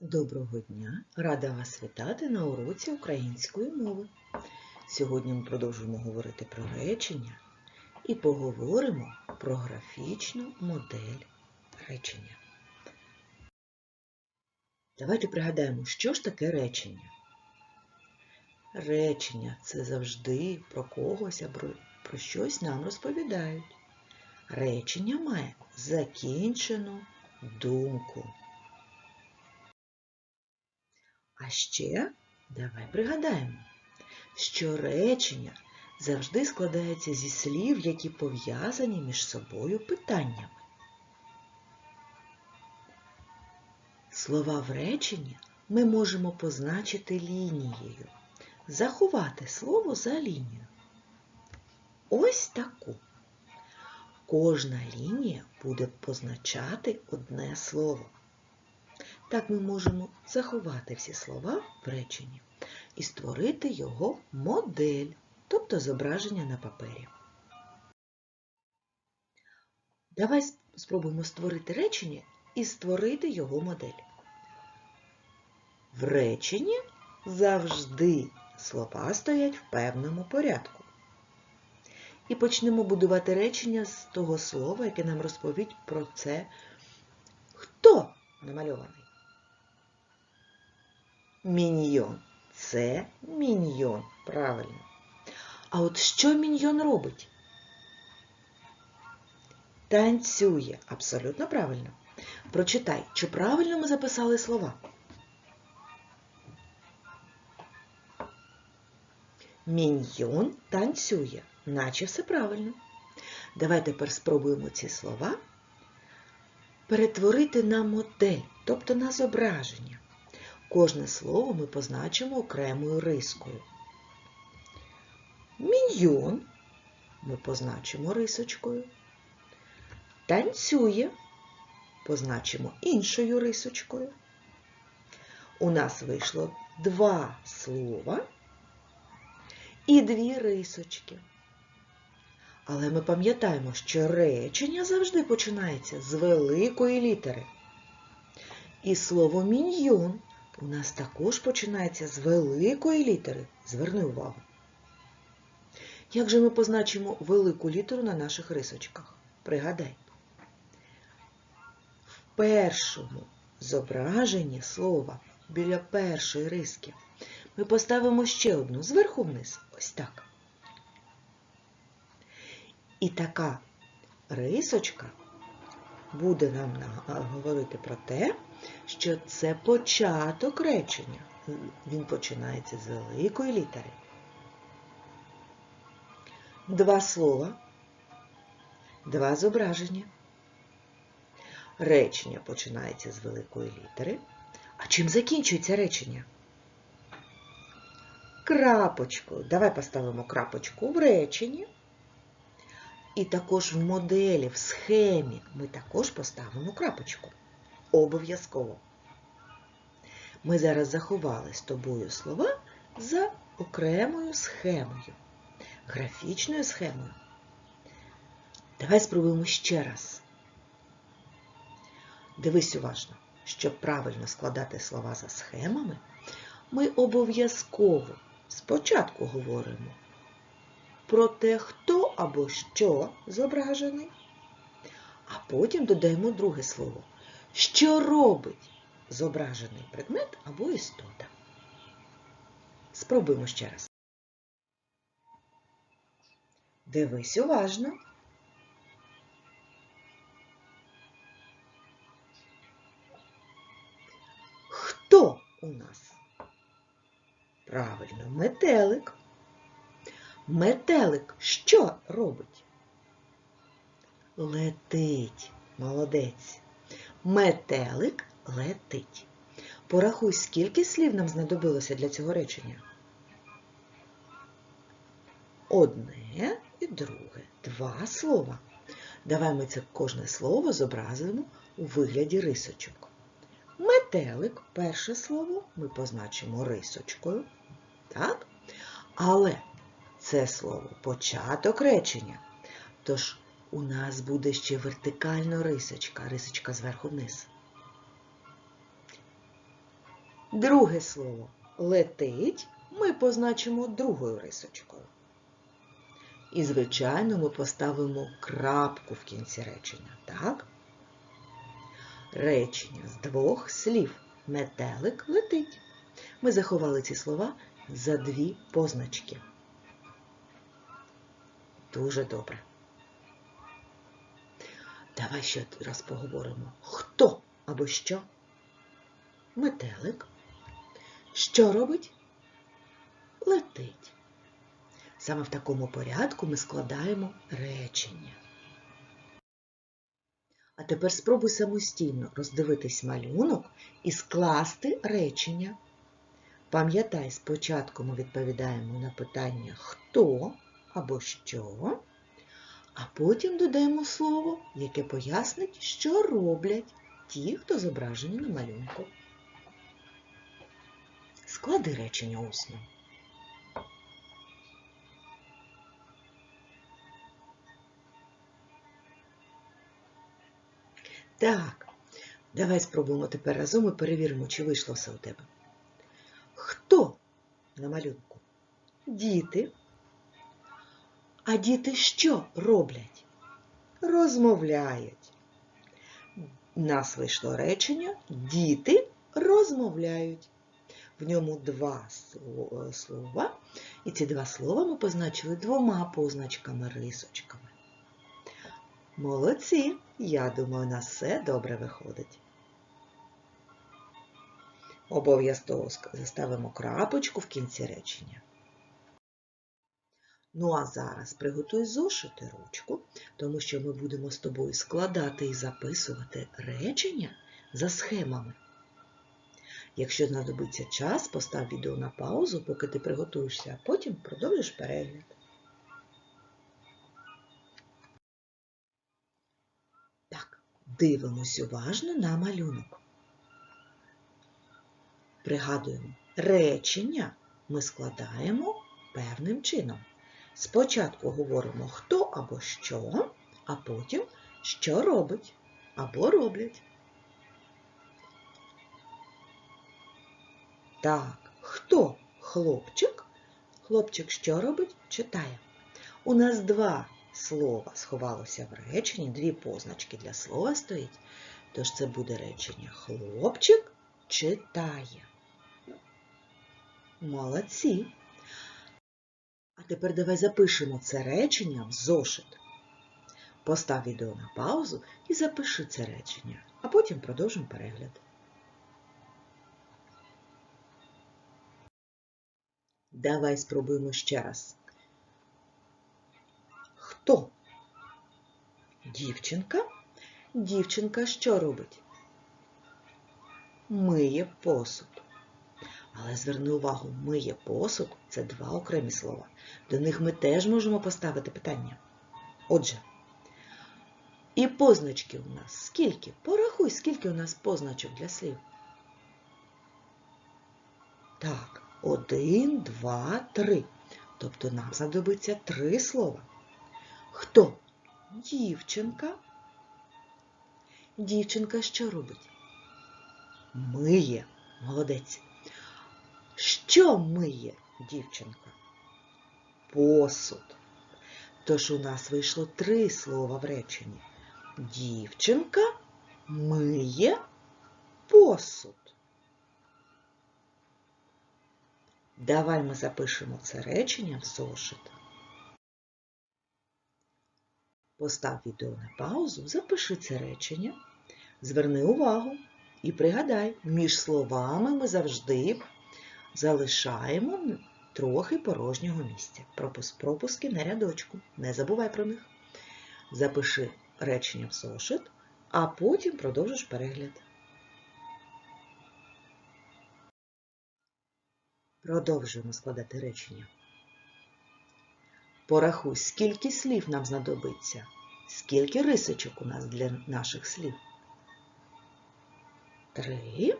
Доброго дня! Рада вас вітати на уроці української мови. Сьогодні ми продовжуємо говорити про речення і поговоримо про графічну модель речення. Давайте пригадаємо, що ж таке речення. Речення це завжди про когось або про щось нам розповідають. Речення має закінчену думку. А ще давай пригадаємо, що речення завжди складається зі слів, які пов'язані між собою питаннями. Слова в реченні ми можемо позначити лінією, заховати слово за лінію. Ось таку. Кожна лінія буде позначати одне слово. Так ми можемо заховати всі слова в реченні і створити його модель, тобто зображення на папері. Давай спробуємо створити речення і створити його модель. В реченні завжди слова стоять в певному порядку. І почнемо будувати речення з того слова, яке нам розповідь про це, хто намальований. Міньйон. Це міньйон. Правильно. А от що міньйон робить? Танцює. Абсолютно правильно. Прочитай, чи правильно ми записали слова? Міньйон танцює, наче все правильно. Давай тепер спробуємо ці слова перетворити на модель, тобто на зображення. Кожне слово ми позначимо окремою рискою. Міньйон ми позначимо рисочкою. Танцює позначимо іншою рисочкою. У нас вийшло два слова і дві рисочки. Але ми пам'ятаємо, що речення завжди починається з великої літери. І слово міньйон у нас також починається з великої літери. Зверни увагу. Як же ми позначимо велику літеру на наших рисочках? Пригадай. В першому зображенні слова біля першої риски ми поставимо ще одну зверху вниз. Ось так. І така рисочка буде нам говорити про те, що це початок речення. Він починається з великої літери. Два слова, два зображення. Речення починається з великої літери. А чим закінчується речення? Крапочкою. Давай поставимо крапочку в реченні. І також в моделі, в схемі ми також поставимо крапочку. Обов'язково. Ми зараз заховали з тобою слова за окремою схемою, графічною схемою. Давай спробуємо ще раз. Дивись уважно, щоб правильно складати слова за схемами, ми обов'язково спочатку говоримо про те, хто або що зображений, а потім додаємо друге слово. Що робить зображений предмет або істота? Спробуємо ще раз. Дивись уважно. Хто у нас? Правильно, метелик. Метелик що робить? Летить. Молодець. Метелик летить. Порахуй, скільки слів нам знадобилося для цього речення? Одне і друге. Два слова. Давай ми це кожне слово зобразимо у вигляді рисочок. Метелик, перше слово, ми позначимо рисочкою. Так? Але це слово початок речення. Тож у нас буде ще вертикальна рисочка, рисочка зверху вниз. Друге слово летить ми позначимо другою рисочкою. І, звичайно, ми поставимо крапку в кінці речення, так? Речення з двох слів. Метелик летить. Ми заховали ці слова за дві позначки. Дуже добре. Давай ще раз поговоримо. Хто або що? Метелик. Що робить? Летить. Саме в такому порядку ми складаємо речення. А тепер спробуй самостійно роздивитись малюнок і скласти речення. Пам'ятай, спочатку ми відповідаємо на питання хто або що, а потім додаємо слово, яке пояснить, що роблять ті, хто зображені на малюнку. Склади речення усно. Так, давай спробуємо тепер разом і перевіримо, чи вийшло все у тебе. Хто на малюнку? Діти. А діти що роблять? Розмовляють. Нас вийшло речення Діти розмовляють. В ньому два слова, і ці два слова ми позначили двома позначками рисочками. Молодці! Я думаю, у нас все добре виходить. Обов'язково заставимо крапочку в кінці речення. Ну а зараз приготуй зошити ручку, тому що ми будемо з тобою складати і записувати речення за схемами. Якщо знадобиться час, постав відео на паузу, поки ти приготуєшся, а потім продовжиш перегляд. Так, дивимось уважно на малюнок. Пригадуємо, речення ми складаємо певним чином. Спочатку говоримо хто або що, а потім що робить або роблять. Так, хто хлопчик? Хлопчик що робить? Читає. У нас два слова сховалося в реченні, дві позначки для слова стоїть. Тож це буде речення хлопчик читає. Молодці. А тепер давай запишемо це речення в зошит. Постав відео на паузу і запиши це речення, а потім продовжимо перегляд. Давай спробуємо ще раз. Хто? Дівчинка. Дівчинка що робить? Миє посуд. Але зверни увагу, миє посуд це два окремі слова. До них ми теж можемо поставити питання. Отже, і позначки у нас скільки? Порахуй, скільки у нас позначок для слів. Так, один, два, три. Тобто нам знадобиться три слова. Хто? Дівчинка. Дівчинка що робить? Миє. Молодець. Що миє дівчинка? Посуд. Тож у нас вийшло три слова в реченні. Дівчинка миє посуд. Давай ми запишемо це речення в зошит. Постав відео на паузу, запиши це речення, зверни увагу і пригадай, між словами ми завжди залишаємо трохи порожнього місця. Пропус- Пропуски на рядочку. Не забувай про них. Запиши речення в зошит, а потім продовжиш перегляд. Продовжуємо складати речення. Порахуй, скільки слів нам знадобиться, скільки рисочок у нас для наших слів. Три.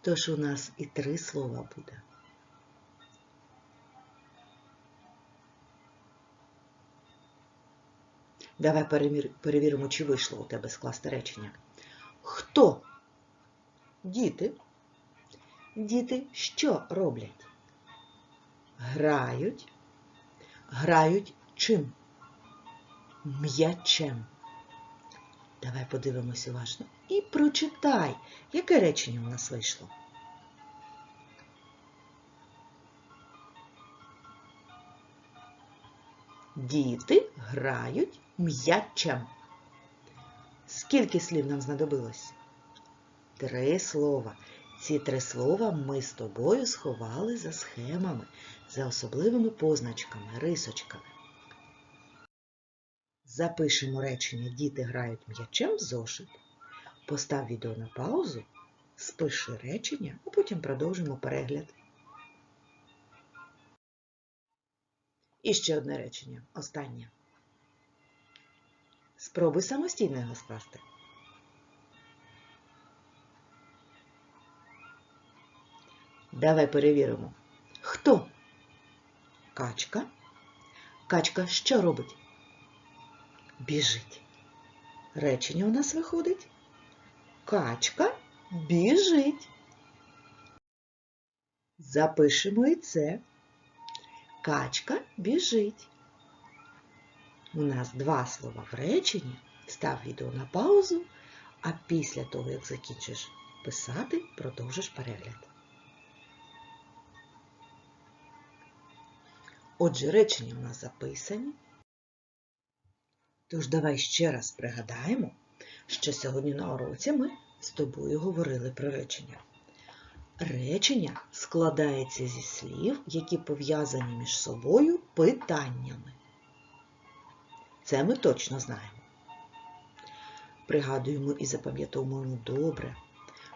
Тож у нас і три слова буде. Давай перевіримо, чи вийшло у тебе скласти речення. Хто? Діти. діти що роблять? Грають. Грають чим? М'ячем. Давай подивимось уважно і прочитай, яке речення у нас вийшло. Діти грають м'ячем. Скільки слів нам знадобилось? Три слова. Ці три слова ми з тобою сховали за схемами, за особливими позначками, рисочками. Запишемо речення Діти грають м'ячем в зошит. Постав відео на паузу, спиши речення, а потім продовжимо перегляд. І ще одне речення, останнє. Спробуй самостійно його скласти. Давай перевіримо. Хто? Качка. Качка що робить? Біжить. Речення у нас виходить. Качка біжить. Запишемо і це. Качка біжить. У нас два слова в реченні. Став відео на паузу, а після того, як закінчиш писати, продовжиш перегляд. Отже, речення у нас записані. Тож давай ще раз пригадаємо, що сьогодні на уроці ми з тобою говорили про речення. Речення складається зі слів, які пов'язані між собою питаннями. Це ми точно знаємо. Пригадуємо і запам'ятовуємо добре.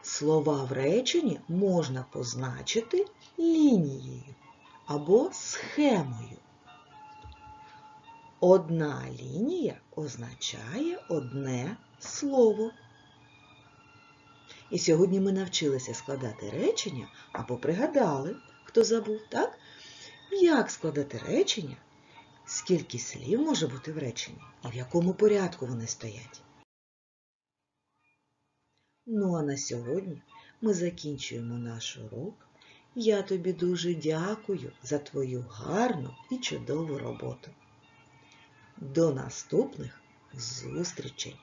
Слова в реченні можна позначити лінією або схемою. Одна лінія означає одне слово. І сьогодні ми навчилися складати речення або пригадали, хто забув, так? Як складати речення, скільки слів може бути в реченні і в якому порядку вони стоять. Ну а на сьогодні ми закінчуємо наш урок. Я тобі дуже дякую за твою гарну і чудову роботу. До наступних зустрічей!